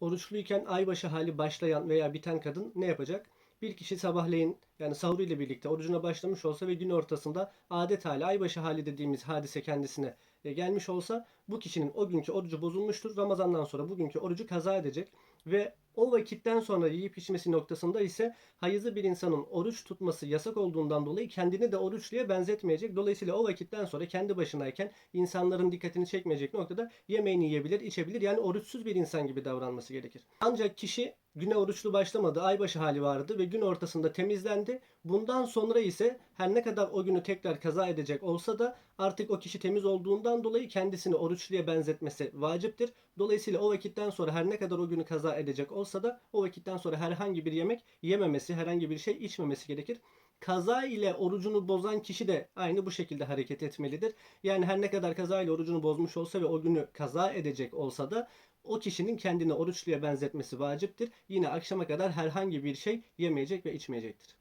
oruçluyken aybaşı hali başlayan veya biten kadın ne yapacak? Bir kişi sabahleyin yani sahur ile birlikte orucuna başlamış olsa ve gün ortasında adet hali, aybaşı hali dediğimiz hadise kendisine e, gelmiş olsa bu kişinin o günkü orucu bozulmuştur. Ramazandan sonra bugünkü orucu kaza edecek ve o vakitten sonra yiyip içmesi noktasında ise hayızlı bir insanın oruç tutması yasak olduğundan dolayı kendini de oruçluya benzetmeyecek. Dolayısıyla o vakitten sonra kendi başınayken insanların dikkatini çekmeyecek noktada yemeğini yiyebilir, içebilir. Yani oruçsuz bir insan gibi davranması gerekir. Ancak kişi güne oruçlu başlamadı, aybaşı hali vardı ve gün ortasında temizlendi. Bundan sonra ise her ne kadar o günü tekrar kaza edecek olsa da artık o kişi temiz olduğundan dolayı kendisini oruçluya benzetmesi vaciptir. Dolayısıyla o vakitten sonra her ne kadar o günü kaza edecek olsa da o vakitten sonra herhangi bir yemek yememesi, herhangi bir şey içmemesi gerekir. Kaza ile orucunu bozan kişi de aynı bu şekilde hareket etmelidir. Yani her ne kadar kaza ile orucunu bozmuş olsa ve o günü kaza edecek olsa da o kişinin kendini oruçluya benzetmesi vaciptir. Yine akşama kadar herhangi bir şey yemeyecek ve içmeyecektir.